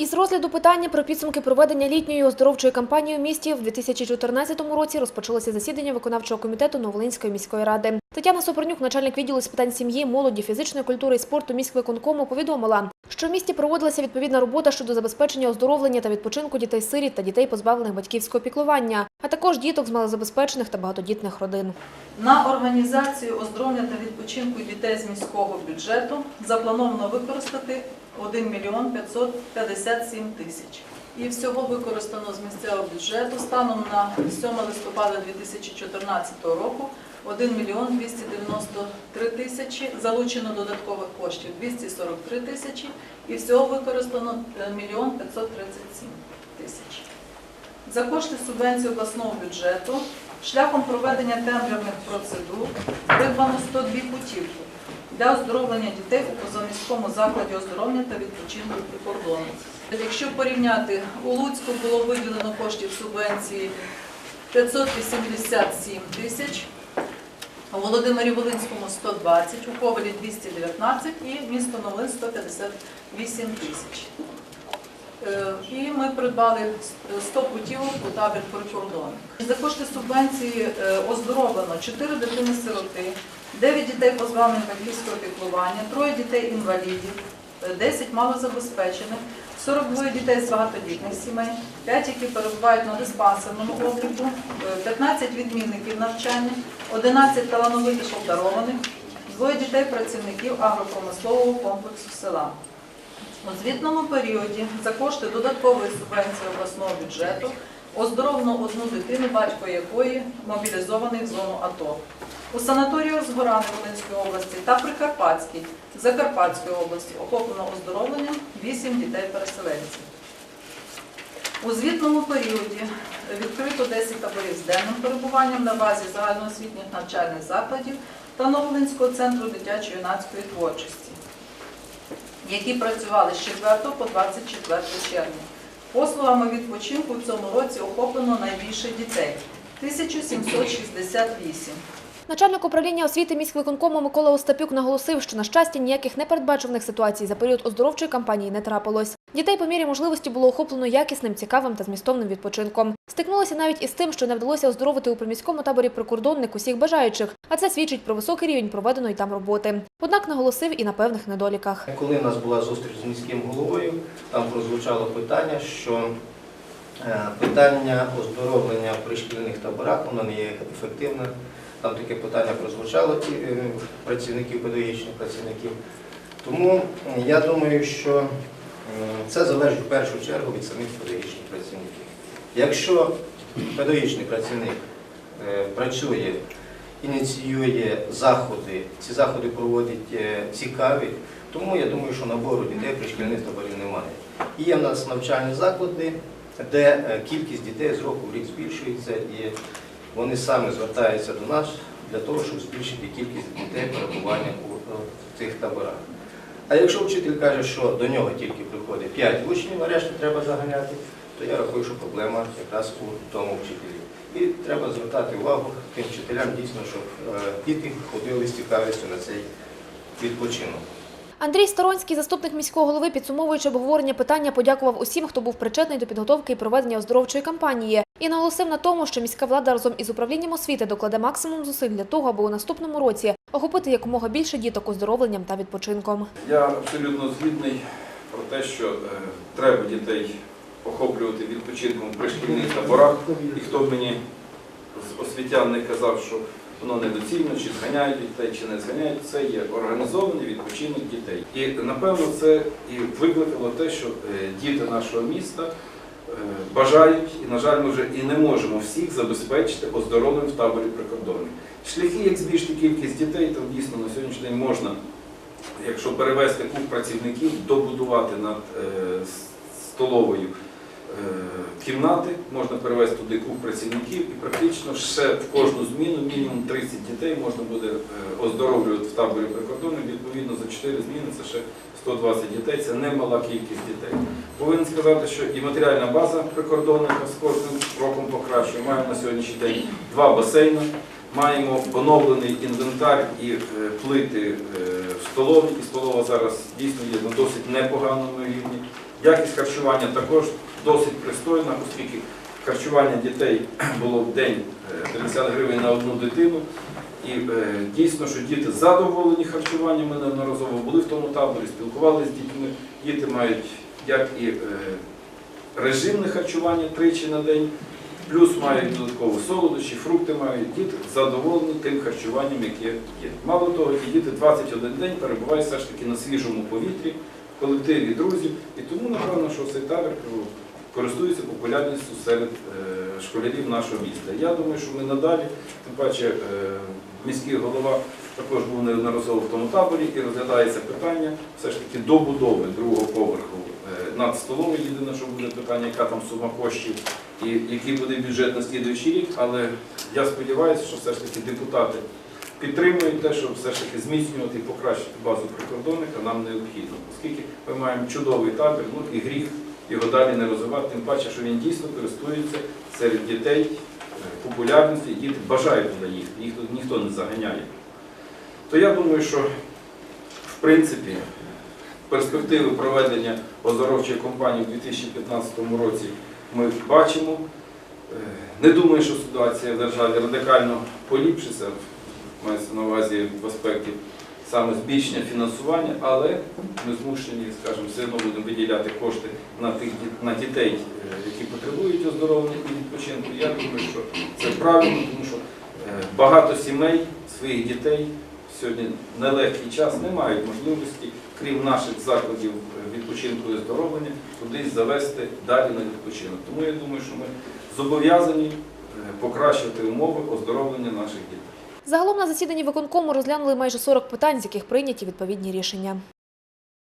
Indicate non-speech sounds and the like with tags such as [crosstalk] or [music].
Із розгляду питання про підсумки проведення літньої оздоровчої кампанії у місті в 2014 році розпочалося засідання виконавчого комітету Новолинської міської ради. Тетяна Сопорнюк, начальник відділу з питань сім'ї, молоді, фізичної культури і спорту міськвиконкому, повідомила, що в місті проводилася відповідна робота щодо забезпечення оздоровлення та відпочинку дітей-сиріт та дітей, позбавлених батьківського піклування, а також діток з малозабезпечених та багатодітних родин. На організацію оздоровлення та відпочинку дітей з міського бюджету заплановано використати 1 мільйон 557 тисяч. І всього використано з місцевого бюджету станом на 7 листопада 2014 року 1 мільйон 293 тисячі, залучено додаткових коштів 243 тисячі і всього використано е, мільйон 537 тисяч. За кошти субвенції обласного бюджету шляхом проведення тендерних процедур придбано 102 путівки для оздоровлення дітей у позаміському закладі оздоровлення та відпочинку при кордоні. Якщо порівняти, у Луцьку було виділено коштів субвенції 587 тисяч, у Володимирі Волинському 120, у Ковалі 219 і місто Новин 158 тисяч. Е, І ми придбали 100 путівок у табір прикордонник. За кошти субвенції е, оздоровлено 4 дитини-сироти, 9 дітей позбавлених батьківського піклування, 3 дітей-інвалідів, е, 10 малозабезпечених, 42 дітей з багатодітних сімей, 5, які перебувають на диспансерному обліку, е, 15 відмінників навчання, 11 талановитих обдарованих, двоє дітей працівників агропромислового комплексу села. У звітному періоді за кошти додаткової субвенції обласного бюджету оздоровлено одну дитину, батько якої мобілізований в зону АТО. У санаторію Згорани Волинської області та Прикарпатській Закарпатської області охоплено оздоровленням 8 дітей-переселенців. У звітному періоді відкрито 10 таборів з денним перебуванням на базі загальноосвітніх навчальних закладів та Новолинського центру дитячо-юнацької творчості які працювали з 4 по 24 червня. Послугами відпочинку в цьому році охоплено найбільше дітей 1768. Начальник управління освіти міськвиконкому Микола Остапюк наголосив, що на щастя ніяких непередбачуваних ситуацій за період оздоровчої кампанії не трапилось. Дітей по мірі можливості було охоплено якісним, цікавим та змістовним відпочинком. Стикнулося навіть із тим, що не вдалося оздоровити у приміському таборі прикордонник усіх бажаючих, а це свідчить про високий рівень проведеної там роботи. Однак наголосив і на певних недоліках. Коли у нас була зустріч з міським головою, там прозвучало питання, що е, питання оздоровлення при шкільних таборах воно не є ефективне. Там таке питання прозвучало ті, е, працівників, педагогічних працівників. Тому я думаю, що це залежить в першу чергу від самих педагогічних працівників. Якщо педагогічний працівник е, працює, ініціює заходи, ці заходи проводить е, цікаві, тому я думаю, що набору дітей при шкільних таборів немає. І Є в нас навчальні заклади, де кількість дітей з року в рік збільшується, і вони самі звертаються до нас для того, щоб збільшити кількість дітей перебування е, цих таборах. А якщо вчитель каже, що до нього тільки приходить 5 учнів, а решту треба заганяти, то я рахую, що проблема якраз у тому вчителі. І треба звертати увагу тим вчителям дійсно, щоб е, діти ходили з цікавістю на цей відпочинок. Андрій Сторонський, заступник міського голови, підсумовуючи обговорення питання, подякував усім, хто був причетний до підготовки і проведення оздоровчої кампанії, і наголосив на тому, що міська влада разом із управлінням освіти докладе максимум зусиль для того, аби у наступному році охопити якомога більше діток оздоровленням та відпочинком. Я абсолютно згідний про те, що е, треба дітей охоплювати відпочинком при шкільних таборах. І хто б мені з освітян не казав, що воно недоцільно, чи зганяють дітей, чи не зганяють, це є організований відпочинок дітей. І напевно це і викликало те, що е, діти нашого міста бажають, і, на жаль, ми вже і не можемо всіх забезпечити оздоровленням в таборі прикордонних. Шляхи, як збільшити кількість дітей, там дійсно на сьогоднішній день можна якщо перевести куб працівників, добудувати над е, столовою е, кімнати, можна перевести туди куб працівників і практично ще в кожну зміну мінімум 30 дітей можна буде е, оздоровлювати в таборі прикордонних. Відповідно, за 4 зміни це ще 120 дітей, це немала кількість дітей. Повинен сказати, що і матеріальна база прикордонника з кожним роком покращує. Маємо на сьогоднішній день два басейни. Маємо поновлений інвентар і е, плити е, в столовій. І столова зараз дійсно є на досить непоганому рівні. Якість харчування також досить пристойна, оскільки харчування дітей [clears throat] було в день е, 50 гривень на одну дитину. І е, дійсно, що діти задоволені харчуванням, ми неодноразово були в тому таборі, спілкувалися з дітьми. Діти мають як і е, режимне харчування тричі на день, плюс мають додатково солодощі, фрукти мають. Діти задоволені тим харчуванням, яке є. Мало того, ті діти 21 день перебувають все ж таки на свіжому повітрі, колективі друзів. І тому, напевно, що цей табір користується популярністю серед е, школярів нашого міста. Я думаю, що ми надалі, тим паче е, міський голова також був неодноразово в тому таборі і розглядається питання все ж таки добудови другого поверху е, над столовою. Єдине, що буде питання, яка там сума коштів і який буде бюджет на слідуючий рік. Але я сподіваюся, що все ж таки депутати підтримують те, щоб все ж таки зміцнювати і покращити базу прикордонника нам необхідно, оскільки ми маємо чудовий табір, ну і гріх його далі не розвивати, тим паче, що він дійсно користується серед дітей е, популярністю, і діти бажають туди їхати, їх тут ніхто не заганяє. То я думаю, що в принципі перспективи проведення оздоровчої кампанії у 2015 році ми бачимо. Е, Не думаю, що ситуація в державі радикально поліпшиться, мається на увазі в аспекті саме збільшення фінансування, але ми змушені, скажімо, все одно будемо виділяти кошти на тих на дітей, е, які потребують оздоровлення і відпочинку. Я думаю, що це правильно, тому що е, багато сімей своїх дітей сьогодні нелегкий час не мають можливості, крім наших закладів е, відпочинку і оздоровлення, кудись завести далі на відпочинок. Тому я думаю, що ми зобов'язані покращити умови оздоровлення наших дітей. Загалом на засіданні виконкому розглянули майже 40 питань, з яких прийняті відповідні рішення.